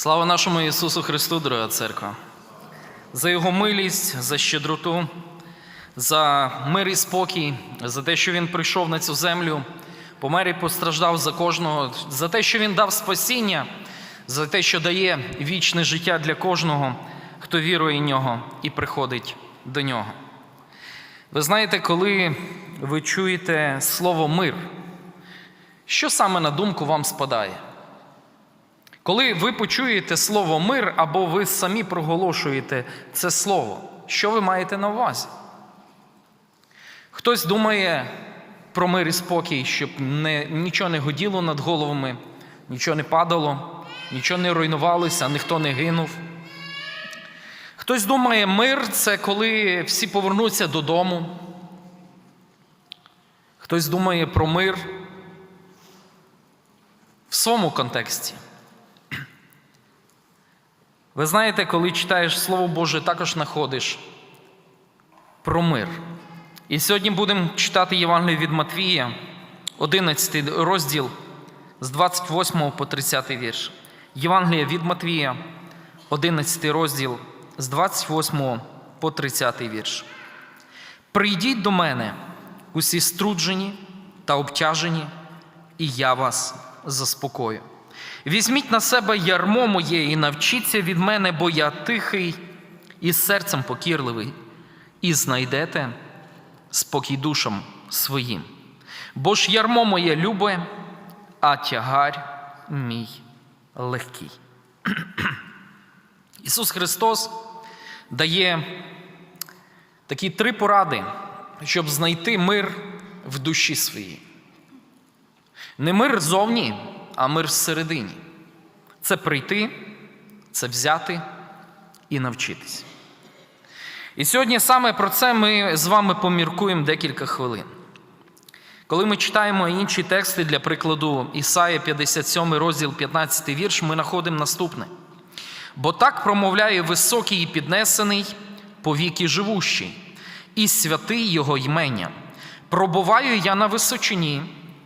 Слава нашому Ісусу Христу, дорога церква, за Його милість, за щедроту, за мир і спокій, за те, що Він прийшов на цю землю, помер і постраждав за кожного, за те, що Він дав спасіння, за те, що дає вічне життя для кожного, хто вірує в нього і приходить до нього. Ви знаєте, коли ви чуєте слово мир, що саме на думку вам спадає? Коли ви почуєте слово мир або ви самі проголошуєте це слово, що ви маєте на увазі? Хтось думає про мир і спокій, щоб не, нічого не годіло над головами, нічого не падало, нічого не руйнувалося, ніхто не гинув. Хтось думає, мир це коли всі повернуться додому. Хтось думає про мир в своєму контексті. Ви знаєте, коли читаєш Слово Боже, також знаходиш про мир. І сьогодні будемо читати Євангелію від Матвія, 11 розділ з 28 по 30 вірш. Євангелія від Матвія, 11 розділ з 28 по 30 вірш. Прийдіть до мене, усі струджені та обтяжені, і я вас заспокою. Візьміть на себе ярмо моє і навчіться від мене, бо я тихий і серцем покірливий, і знайдете спокій душам своїм. Бо ж ярмо моє любе, а тягар мій легкий. Ісус Христос дає такі три поради, щоб знайти мир в душі своїй. Не мир зовні, а мир всередині. Це прийти, це взяти і навчитись. І сьогодні саме про це ми з вами поміркуємо декілька хвилин. Коли ми читаємо інші тексти, для прикладу, Ісая 57 розділ 15 вірш, ми знаходимо наступне. Бо так промовляє високий і піднесений, повіки живущий, і святий Його ймення. Пробуваю я на височині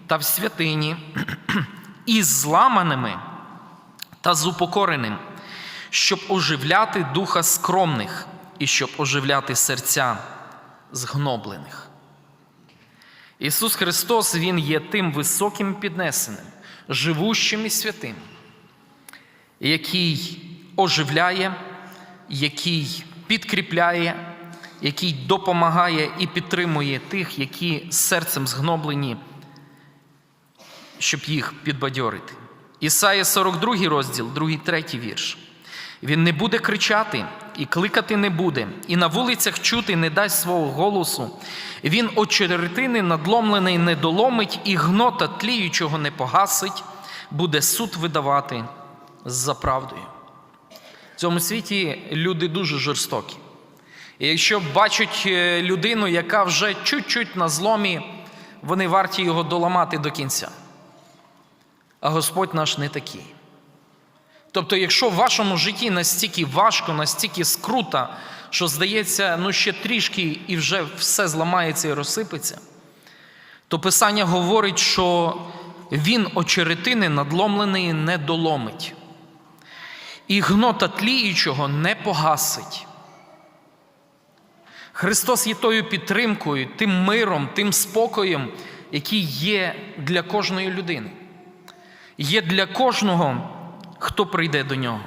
та в святині, із зламаними та з упокореним, щоб оживляти духа скромних і щоб оживляти серця згноблених. Ісус Христос, Він є тим високим піднесеним, живущим і святим, який оживляє, який підкріпляє, який допомагає і підтримує тих, які серцем згноблені, щоб їх підбадьорити. Ісая 42 розділ, 2, 3 вірш. Він не буде кричати і кликати не буде, і на вулицях чути не дасть свого голосу. Він очеретини надломлений не доломить, і гнота тліючого не погасить, буде суд видавати за правдою. В цьому світі люди дуже жорстокі. І якщо бачать е, людину, яка вже чуть-чуть на зломі, вони варті його доламати до кінця. А Господь наш не такий. Тобто, якщо в вашому житті настільки важко, настільки скрута, що здається, ну ще трішки і вже все зламається і розсипеться, то Писання говорить, що він очеретини надломлений не доломить, і гнота тліючого не погасить. Христос є тою підтримкою, тим миром, тим спокоєм, який є для кожної людини, є для кожного хто прийде до нього.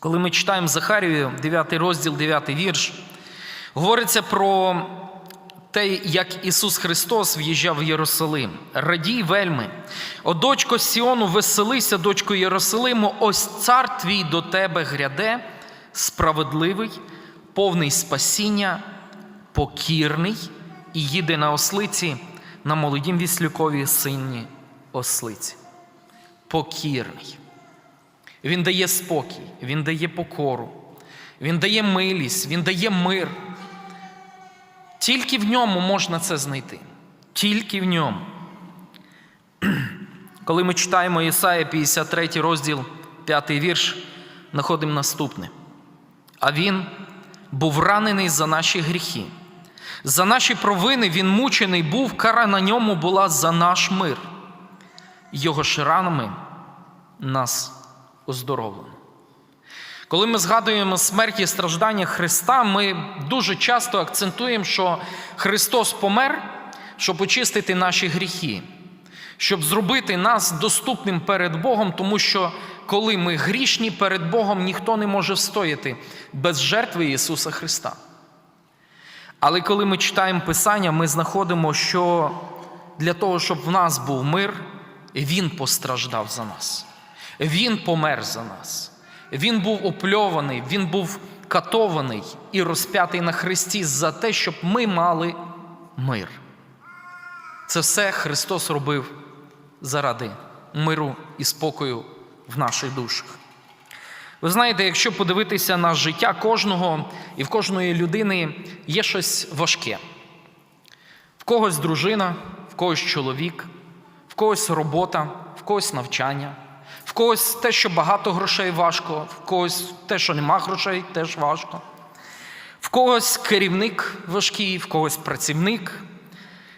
Коли ми читаємо Захарію, 9 розділ, 9 вірш, говориться про те, як Ісус Христос в'їжджав в Єрусалим. Радій вельми, о дочко Сіону, веселися, дочко Єрусалиму, ось цар твій до тебе гряде, справедливий, повний спасіння, покірний і їде на ослиці, на молодім віслюкові сині ослиці. Покірний. Він дає спокій, Він дає покору, Він дає милість, Він дає мир. Тільки в ньому можна це знайти. Тільки в ньому. Коли ми читаємо Ісая 53 розділ, 5 вірш, знаходимо наступне. А Він був ранений за наші гріхи. За наші провини Він мучений був, кара на ньому була за наш мир. Його ж ранами нас оздоровлено. Коли ми згадуємо смерть і страждання Христа, ми дуже часто акцентуємо, що Христос помер, щоб очистити наші гріхи, щоб зробити нас доступним перед Богом, тому що коли ми грішні перед Богом, ніхто не може встояти без жертви Ісуса Христа. Але коли ми читаємо Писання, ми знаходимо, що для того, щоб в нас був мир, Він постраждав за нас. Він помер за нас. Він був опльований, Він був катований і розп'ятий на Христі за те, щоб ми мали мир. Це все Христос робив заради миру і спокою в наших душах. Ви знаєте, якщо подивитися на життя кожного і в кожної людини є щось важке. В когось дружина, в когось чоловік, когось робота, в когось навчання, в когось те, що багато грошей важко, в когось те, що нема грошей, теж важко. В когось керівник важкий, в когось працівник.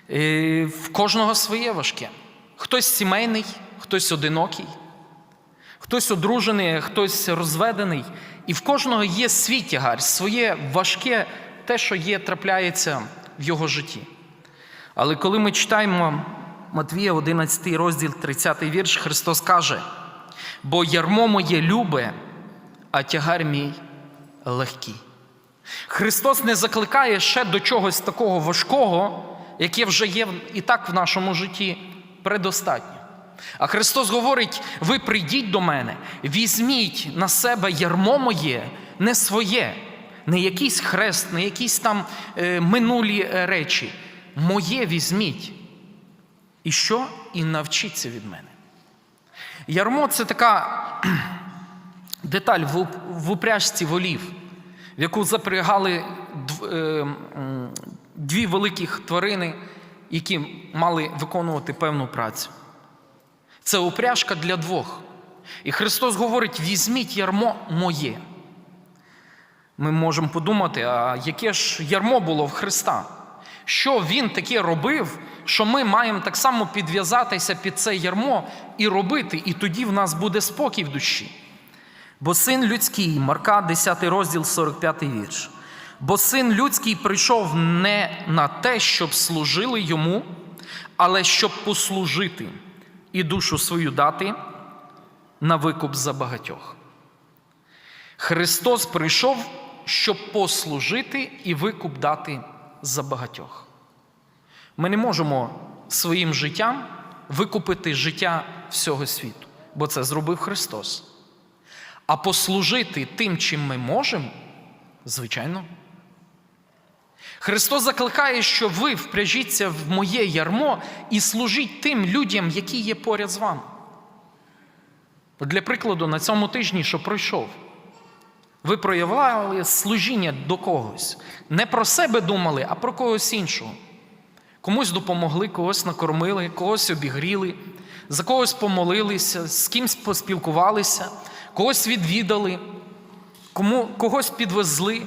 В кожного своє важке. Хтось сімейний, хтось одинокий, хтось одружений, хтось розведений. І в кожного є свій тягар, своє важке те, що є, трапляється в його житті. Але коли ми читаємо Матвія, 11 розділ, 30 вірш, Христос каже: бо ярмо моє любе, а тягар мій легкий. Христос не закликає ще до чогось такого важкого, яке вже є і так в нашому житті предостатньо. А Христос говорить: ви прийдіть до мене, візьміть на себе ярмо моє, не своє, не якийсь хрест, не якісь там е, минулі е, речі. Моє візьміть. І що? І навчіться від мене. Ярмо це така деталь в, упряжці волів, в яку запрягали е, дві великих тварини, які мали виконувати певну працю. Це упряжка для двох. І Христос говорить: візьміть ярмо моє. Ми можемо подумати, а яке ж ярмо було в Христа? Що Він таке робив, що ми маємо так само підв'язатися під це ярмо і робити, і тоді в нас буде спокій в душі. Бо син людський, Марка, 10 розділ, 45 вірш. Бо син людський прийшов не на те, щоб служили йому, але щоб послужити і душу свою дати на викуп за багатьох. Христос прийшов, щоб послужити і викуп дати за багатьох. Ми не можемо своїм життям викупити життя всього світу, бо це зробив Христос. А послужити тим, чим ми можемо, звичайно. Христос закликає, що ви впряжіться в моє ярмо і служіть тим людям, які є поряд з вами. Для прикладу, на цьому тижні, що пройшов, ви проявляли служіння до когось. Не про себе думали, а про когось іншого. Комусь допомогли, когось накормили, когось обігріли, за когось помолилися, з кимсь поспілкувалися, когось відвідали, кому, когось підвезли.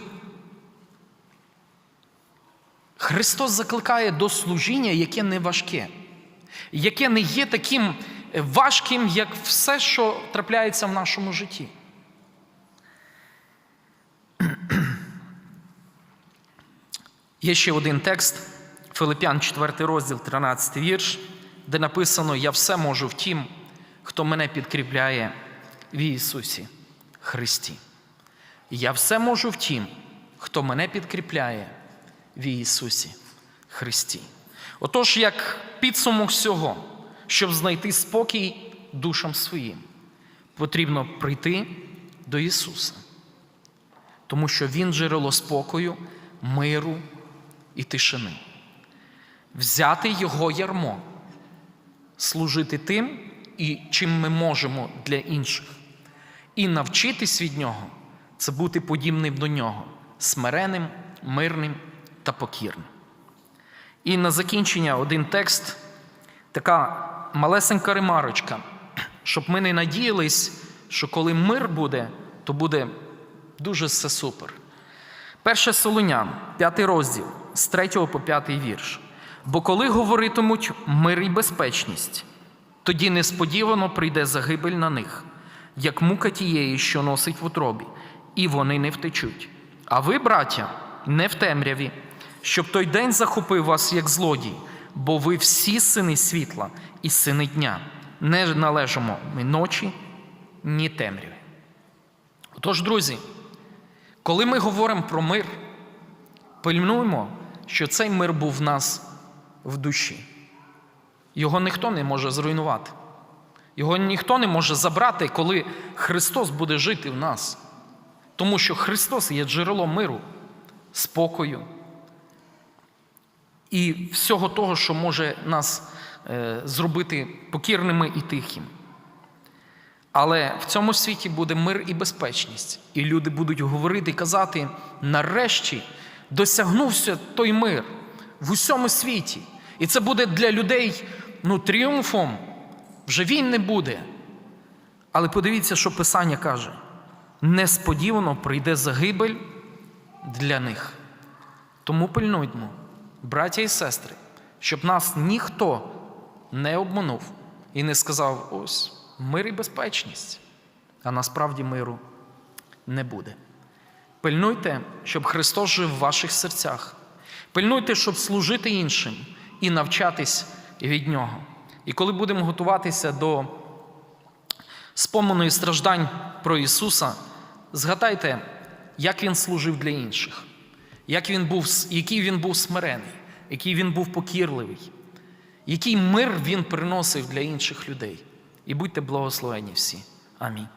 Христос закликає до служіння, яке не важке, яке не є таким важким, як все, що трапляється в нашому житті. Є ще один текст, Филип'ян, 4 розділ, 13 вірш, де написано: Я все можу в тім, хто мене підкріпляє в Ісусі Христі. Я все можу в тім, хто мене підкріпляє в Ісусі Христі. Отож, як підсумок всього, щоб знайти спокій душам своїм, потрібно прийти до Ісуса, тому що Він джерело спокою, миру і тишини. Взяти Його ярмо, служити тим, і чим ми можемо для інших, і навчитись від Нього це бути подібним до Нього, смиреним, мирним та покірним. І на закінчення один текст, така малесенька ремарочка, щоб ми не надіялись, що коли мир буде, то буде дуже все супер. Перше Солонян, п'ятий розділ, з 3 по 5 вірш. Бо коли говоритимуть мир і безпечність, тоді несподівано прийде загибель на них, як мука тієї, що носить в утробі, і вони не втечуть. А ви, браття, не в темряві, щоб той день захопив вас як злодій, бо ви всі сини світла і сини дня, не належимо ні ночі, ні темряві. Отож, друзі, коли ми говоримо про мир, пильнуємо, що цей мир був в нас в душі. Його ніхто не може зруйнувати. Його ніхто не може забрати, коли Христос буде жити в нас. Тому що Христос є джерелом миру, спокою і всього того, що може нас е, зробити покірними і тихими. Але в цьому світі буде мир і безпечність. І люди будуть говорити і казати: нарешті досягнувся той мир в усьому світі. І це буде для людей ну, тріумфом. Вже він не буде. Але подивіться, що Писання каже: несподівано прийде загибель для них. Тому пильнуймо, браття і сестри, щоб нас ніхто не обманув і не сказав: ось мир і безпечність, а насправді миру не буде. Пильнуйте, щоб Христос жив в ваших серцях. Пильнуйте, щоб служити іншим і навчатись від Нього. І коли будемо готуватися до спомоної страждань про Ісуса, згадайте, як Він служив для інших, як він був, який Він був смирений, який Він був покірливий, який мир Він приносив для інших людей. І будьте благословені всі. Амінь.